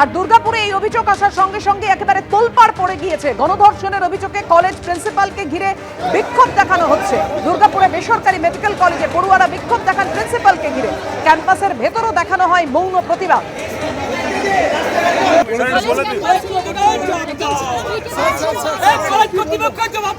আর দুর্গাপুরে এই অভিযোগ আসার সঙ্গে সঙ্গে একেবারে তোলপাড় পড়ে গিয়েছে। গণধর্ষণের অভিযোগে কলেজ প্রিন্সিপালকে ঘিরে বিক্ষোভ দেখানো হচ্ছে। দুর্গাপুরে বেসরকারি মেডিকেল কলেজে পড়ুয়ারা বিক্ষোভ দেখান প্রিন্সিপালকে ঘিরে। ক্যাম্পাসের ভেতরও দেখানো হয় মৌন প্রতিবাদ। জবাব।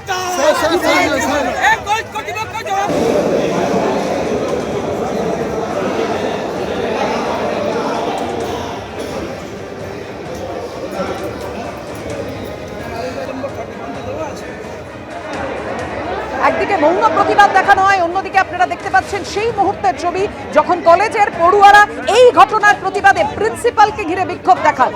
একদিকে মৌন প্রতিবাদ দেখানো হয়, অন্যদিকে আপনারা দেখতে পাচ্ছেন সেই মুহূর্তের ছবি যখন কলেজের পড়ুয়ারা এই ঘটনার প্রতিবাদে প্রিন্সিপালকে ঘিরে বিক্ষোভ দেখান।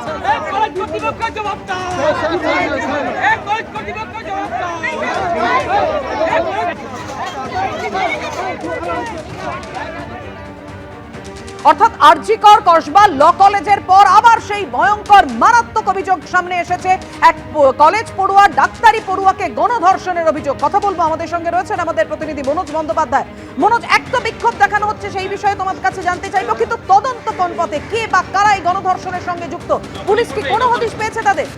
অর্থাৎ আরজিকর কসবা ল কলেজের পর আবার সেই ভয়ঙ্কর মারাত্মক অভিযোগ সামনে এসেছে। এক কলেজ পড়ুয়া, ডাক্তারি পড়ুয়াকে গণধর্ষণের অভিযোগ। কথা বলব আমাদের সঙ্গে রয়েছেন আমাদের প্রতিনিধি মনোজ বন্দ্যোপাধ্যায়। মনোজ এক তো বিক্ষোভ দেখানো হচ্ছে, সেই বিষয়ে তোমার কাছে জানতে চাইব। কিন্তু তদন্ত কোন পথে? কে বা কারা এই গণধর্ষণের সঙ্গে যুক্ত? পুলিশ কি কোনো হদিশ পেয়েছে তাদের?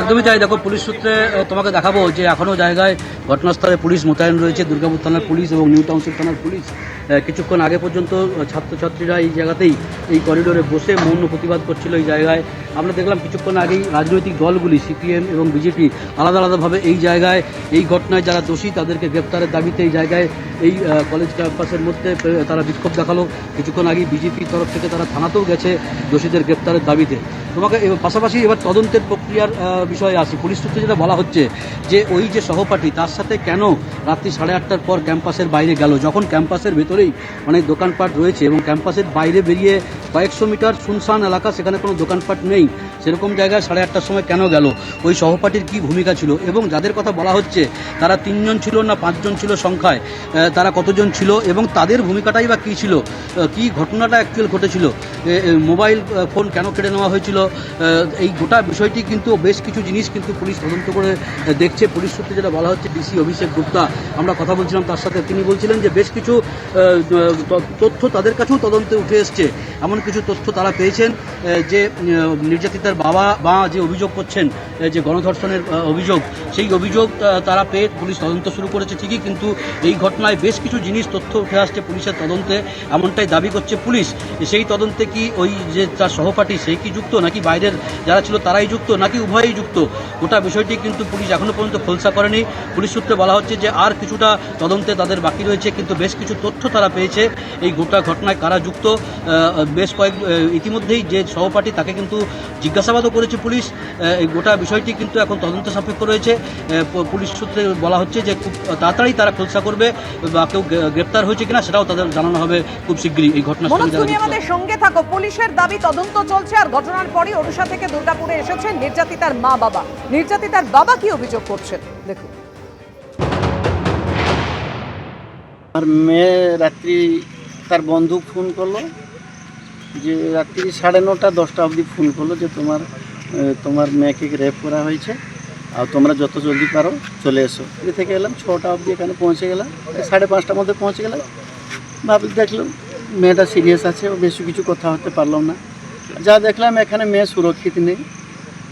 একদমই তাই। দেখো, পুলিশ সূত্রে তোমাকে দেখাবো যে এখনও জায়গায় ঘটনাস্থলে পুলিশ মোতায়েন রয়েছে। দুর্গাপুর থানার পুলিশ এবং নিউ টাউনশিপ থানার পুলিশ। কিছুক্ষণ আগে পর্যন্ত ছাত্রছাত্রীরা এই জায়গাতেই, এই করিডোরে বসে মৌন প্রতিবাদ করছিল এই জায়গায়। আমরা দেখলাম কিছুক্ষণ আগেই রাজনৈতিক দলগুলি, সিপিএম এবং বিজেপি, আলাদা আলাদাভাবে এই জায়গায়, এই ঘটনায় যারা দোষী, তাদেরকে গ্রেপ্তারের দাবিতে এই জায়গায়, এই কলেজ ক্যাম্পাসের মধ্যে তারা বিক্ষোভ দেখাল। কিছুক্ষণ আগেই বিজেপির তরফ থেকে তারা থানাতেও গেছে দোষীদের গ্রেপ্তারের দাবিতে। তোমাকে পাশাপাশি এবার তদন্তের প্রক্রিয়ার বিষয়ে আসি। পুলিশ সূত্রে যেটা বলা হচ্ছে যে ওই যে সহপাঠী, তার সাথে কেন রাত্রি সাড়ে আটটার পর ক্যাম্পাসের বাইরে গেল? যখন ক্যাম্পাসের ভেতরেই অনেক দোকানপাট রয়েছে এবং ক্যাম্পাসের বাইরে বেরিয়ে কয়েকশো মিটার শুনশান এলাকা, সেখানে কোনো দোকানপাট নেই, সেরকম জায়গায় সাড়ে আটটার সময় কেন গেল? ওই সহপাঠীর কি ভূমিকা ছিল? এবং যাদের কথা বলা হচ্ছে, তারা তিনজন ছিল না পাঁচজন ছিল সংখ্যায়? তারা কতজন ছিল এবং তাদের ভূমিকাটাই বা কী ছিল? কি ঘটনাটা অ্যাকচুয়াল ঘটেছিল? মোবাইল ফোন কেন কেড়ে নেওয়া হয়েছিল? এই গোটা বিষয়টি কিন্তু বেশ কিছু জিনিস কিন্তু পুলিশ তদন্ত করে দেখছে। পুলিশ সূত্রে যেটা বলা হচ্ছে, ডিসি অভিষেক গুপ্তা, আমরা কথা বলছিলাম তার সাথে। তিনি বলছিলেন যে বেশ কিছু তথ্য তাদের কাছেও তদন্তে উঠে এসছে। এমন কিছু তথ্য তারা পেয়েছেন যে নির্যাতিতার বাবা বা যে অভিযোগ করছেন যে গণধর্ষণের অভিযোগ, সেই অভিযোগ তারা পেয়ে পুলিশ তদন্ত শুরু করেছে ঠিকই, কিন্তু এই ঘটনায় বেশ কিছু জিনিস তথ্য উঠে আসছে পুলিশের তদন্তে। এমনটাই দাবি করছে পুলিশ। সেই তদন্তে কি ওই যে তার সহপাঠী সেই কি যুক্ত নাকি বাইরের যারা ছিল তারাই যুক্ত নাকি উভয়ই যুক্ত। গোটা বিষয়টি কিন্তু পুলিশ এখনও পর্যন্ত খোলসা করেনি। পুলিশ সূত্রে বলা হচ্ছে যে আর কিছুটা তদন্তে তাদের বাকি রয়েছে কিন্তু বেশ কিছু তথ্য তারা পেয়েছে। এই গোটা ঘটনায় কারা যুক্ত বেশ কয়েক ইতিমধ্যেই যে সহপাঠী তাকে কিন্তু জিজ্ঞাসাবাদও করেছে পুলিশ। এই গোটা বিষয়টি কিন্তু এখন তদন্ত সাপেক্ষ রয়েছে। পুলিশ সূত্রে বলা হচ্ছে যে খুব তাড়াতাড়ি তারা খোলসা করবে বা কেউ গ্রেপ্তার হয়েছে কিনা সেটাও তাদের জানানো হবে খুব শীঘ্রই। এই ঘটনা। আমাদের সঙ্গে থাকো। পুলিশের দাবি তদন্ত চলছে আর ঘটনার পরই ওড়িশা থেকে দুর্গাপুরে এসেছেন নির্যাতিতার মা বাবা। নির্যাতিতার বাবা কি অভিযোগ করছেন? দেখুন। আর মেয়ে রাত্রি তার বন্ধু ফোন করল, যে রাত্রি সাড়ে নটা, দশটা অবধি ফোন করল যে তোমার তোমার মেয়েকে রেপ করা হয়েছে, আর তোমরা যত জলদি পারো চলে এসো। এ থেকে এলাম, ছটা অবধি এখানে পৌঁছে গেলাম সাড়ে পাঁচটার মধ্যে পৌঁছে গেলাম। ভাবলি দেখলাম মেয়েটা সিরিয়াস আছে বেশি কিছু কথা হতে পারলাম না। যা দেখলাম, এখানে মেয়ে সুরক্ষিত নেই।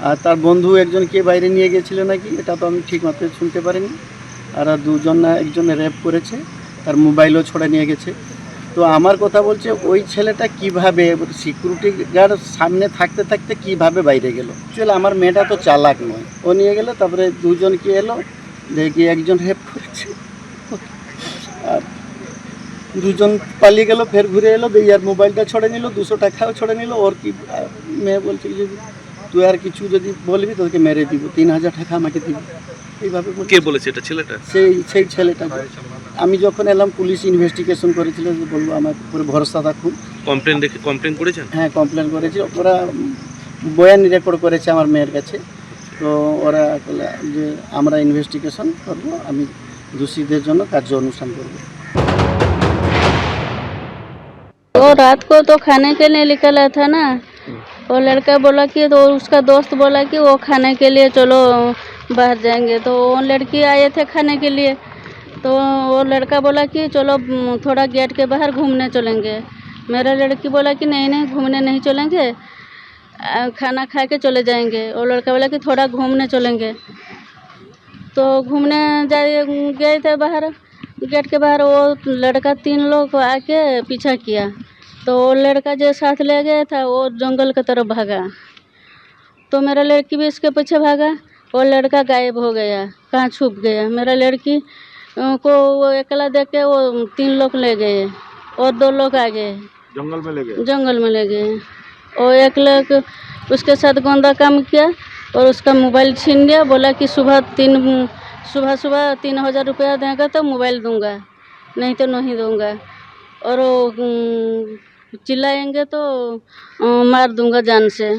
আর তার বন্ধু একজনকে বাইরে নিয়ে গেছিল নাকি, এটা তো আমি ঠিক মতো শুনতে পারিনি। আর দুজন না, একজন র্যাপ করেছে, তার মোবাইলও ছড়ে নিয়ে গেছে। তো আমার কথা বলছে, ওই ছেলেটা কীভাবে সিকিউরিটি গার্ড সামনে থাকতে থাকতে কীভাবে বাইরে গেল? চলে আমার মেয়েটা তো চালাক নয়। ও নিয়ে গেল, তারপরে দুজন কি এলো, দেখি একজন রেপ করেছে। আর দুজন পালিয়ে গেল, ফের ঘুরে এলো, দিয়ে আর মোবাইলটা ছড়ে নিল, দুশো টাকাও ছড়ে নিল, ওর কি মেয়ে বলছে যদি তুই আর কিছু যদি বলবি তোকে মেরে দিব তিন হাজার টাকা আমাকে দিবি এইভাবে বলছে। কে বলেছে এটা ছেলেটা সেই সেই ছেলেটা আমি যখন এলাম পুলিশ ইনভেস্টিগেশন করেছিল যে বলবো আমার উপরে ভরসা রাখুন কমপ্লেন রেখে কমপ্লেন করেছেন হ্যাঁ কমপ্লেন করেছি ওরা বয়ান রেকর্ড করেছে আমার মেয়ের কাছে তো ওরা বলে যে আমরা ইনভেস্টিগেশন করব আমি দোষীদের জন্য কার্য অনুষ্ঠান করবো वो रात को तो खाने के लिए निकला था ना वो लड़का बोला कि तो उसका दोस्त बोला कि वो खाने के लिए चलो, बाहर जाएँगे। तो वो लड़की आए थे खाने के लिए। तो वो लड़का बोला कि चलो, थोड़ा गेट के बाहर घूमने चलेंगे। मेरा लड़की बोला कि नहीं नहीं, घूमने नहीं चलेंगे। खाना खा के चले जाएँगे। वो लड़का बोला कि थोड़ा घूमने चलेंगे। तो घूमने जाए, गए थे बाहर। गेट के बाहर वो लड़का तीन लोग आके पीछा किया। तो वो लड़का जो साथ ले गया था वो जंगल की तरफ़ भागा। तो मेरा लड़की भी उसके पीछे भागा वो लड़का गायब हो गया कहाँ छुप गया। मेरा लड़की को वो अकेला देख के वो तीन लोग ले गए और दो लोग आ गए। जंगल में ले गए? जंगल में ले गए। और एक लोग उसके साथ गंदा काम किया और उसका मोबाइल छीन लिया बोला कि सुबह तीन सुबह सुबह तीन हज़ार रुपया देगा तो मोबाइल दूँगा नहीं तो नहीं दूँगा। और चिल्लाएंगे तो अ, मार दूंगा जान से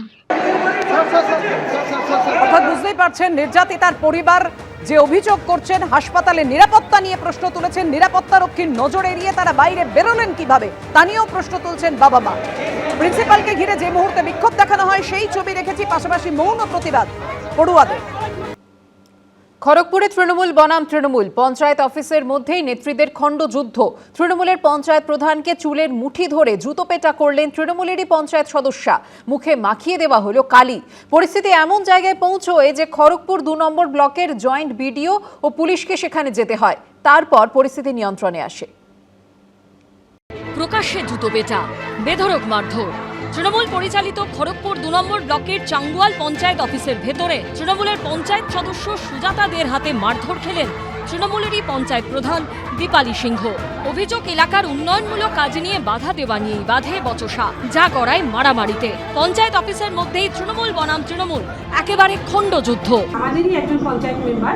অর্থাৎ বুঝতেই পারছেন নির্যাতিতার পরিবার যে অভিযোগ করছেন হাসপাতালে নিরাপত্তা নিয়ে প্রশ্ন তুলেছেন নিরাপত্তা রক্ষীর নজর এড়িয়ে তারা বাইরে বেরোলেন কিভাবে তা নিয়েও প্রশ্ন তুলছেন বাবা মা প্রিন্সিপালকে ঘিরে যে মুহূর্তে বিক্ষোভ দেখানো হয় সেই ছবি রেখেছি পাশাপাশি মৌন প্রতিবাদ পড়ুয়াদের খড়গপুরে তৃণমূল বনাম তৃণমূল। পঞ্চায়েত অফিসের মধ্যেই নেত্রীদের খণ্ডযুদ্ধ তৃণমূলের পঞ্চায়েত প্রধানকে চুলের মুঠি ধরে জুতো পেটা করলেন তৃণমূলেরই পঞ্চায়েত সদস্যা। মুখে মাখিয়ে দেওয়া হলো কালি। পরিস্থিতি এমন জায়গায় পৌঁছয় যে খড়গপুর দু নম্বর ব্লকের জয়েন্ট বিডিও ও পুলিশকে সেখানে যেতে হয়। তারপর পরিস্থিতি নিয়ন্ত্রণে আসে। প্রকাশ্যে জুতো পেটা, বেধড়ক মারধর। তৃণমূল পরিচালিত খড়গপুর দু নম্বর ব্লকের চাঙ্গুয়াল পঞ্চায়েত অফিসের ভেতরে তৃণমূলের পঞ্চায়েত সদস্য সুজাতাদের হাতে মারধর খেলেন তৃণমূলেরই পঞ্চায়েত প্রধান দীপালি সিংহ। অভিযোগ এলাকার উন্নয়নমূলক কাজ নিয়ে বাধা দেওয়া নিয়েই বাধে বচসা। যা করায় মারামারিতে। পঞ্চায়েত অফিসের মধ্যেই তৃণমূল বনাম তৃণমূল। একেবারে খণ্ডযুদ্ধ আমাদেরই একজন পঞ্চায়েত মেম্বার।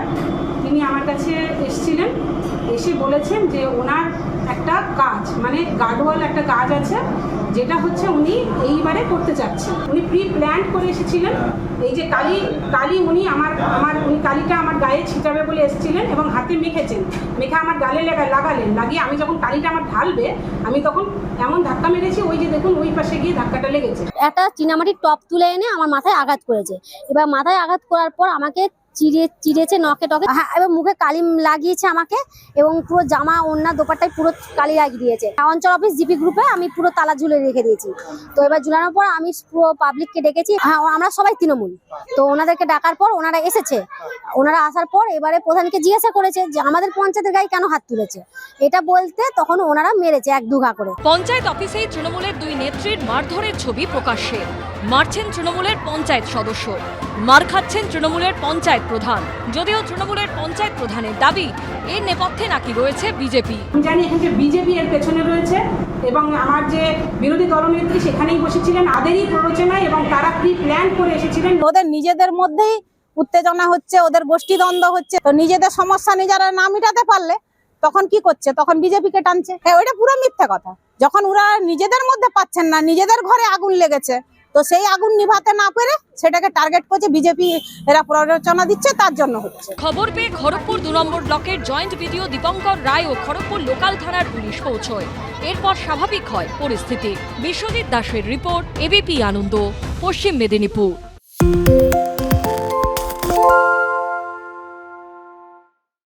তিনি আমার কাছে এসেছিলেন। এসে বলেছেন যে ওনার একটা কাজ মানে গার্ডওয়াল একটা কাজ আছে। যেটা হচ্ছে উনি এইবারে করতে চাচ্ছেন। উনি প্রি প্ল্যান করে এসেছিলেন। এই যে কালি কালি উনি আমার আমার, উনি কালিটা আমার গায়ে ছিটাবে বলে এসেছিলেন এবং হাতে মেখেছেন। মেখে আমার গালে লাগা, লাগালেন। লাগিয়ে আমি যখন কালিটা আমার ঢালবে, আমি তখন এমন ধাক্কা মেরেছি, ওই যে দেখুন ওই পাশে গিয়ে ধাক্কাটা লেগেছে। একটা চীনামাটির টপ তুলে এনে আমার মাথায় আঘাত করেছে। এবার মাথায় আঘাত করার পর আমাকে চিড়ে, চিড়েছে নখে টকে হ্যাঁ এবার মুখে কালি লাগিয়েছে আমাকে এবং পুরো জামা ওন্না দোপারটায় পুরো কালি লাগিয়ে দিয়েছে। অঞ্চল অফিস জিপি গ্রুপে আমি পুরো তালা ঝুলে রেখে দিয়েছি। তো এবার ঝুলানোর পর আমি পুরো পাবলিককে ডেকেছি। হ্যাঁ আমরা সবাই তৃণমূল। তো ওনাদেরকে ডাকার পর ওনারা এসেছে। ওনারা আসার পর এবারে প্রধানকে জিজ্ঞাসা করেছে যে, আমাদের পঞ্চায়েতের গায়ে কেন হাত তুলেছে? এটা বলতে তখন ওনারা মেরেছে এক দুঘা করে। পঞ্চায়েত অফিসেই তৃণমূলের দুই নেত্রীর মারধরের ছবি প্রকাশ্যে। মারছেন তৃণমূলের পঞ্চায়েত সদস্য। মার খাচ্ছেন তৃণমূলের পঞ্চায়েত প্রধান। যদিও তৃণমূলের পঞ্চায়েত প্রধানের দাবি এর নেপথ্যে নাকি রয়েছে বিজেপি। আমি জানি এখানে যে বিজেপি এর পেছনে রয়েছে এবং আমার যে বিরোধী দলনেত্রী সেখানেই বসেছিলেন আদেরই প্ররোচনায় এবং তারা প্রি প্ল্যান করে এসেছিলেন? ওদের নিজেদের মধ্যেই উত্তেজনা হচ্ছে ওদের গোষ্ঠীদ্বন্দ্ব হচ্ছে। তো নিজেদের সমস্যা নিজেরা না মিটাতে পারলে তখন কি করছে? তখন বিজেপিকে টানছে? হ্যাঁ ওইটা পুরো মিথ্যা কথা। যখন ওরা নিজেদের মধ্যে পাচ্ছেন না নিজেদের ঘরে আগুন লেগেছে তো সেই আগুন নিভাতে না পেরে সেটাকে টার্গেট করছে বিজেপি এরা প্ররোচনা দিচ্ছে, তার জন্য খবর পেয়ে খড়গপুর দু নম্বর ব্লকের জয়েন্ট ভিডিও দীপঙ্কর রায় ও খড়গপুর লোকাল থানার পুলিশ পৌঁছয়। এরপর স্বাভাবিক হয় পরিস্থিতি। বিশ্বজিৎ দাসের রিপোর্ট এবিপি আনন্দ, পশ্চিম মেদিনীপুর।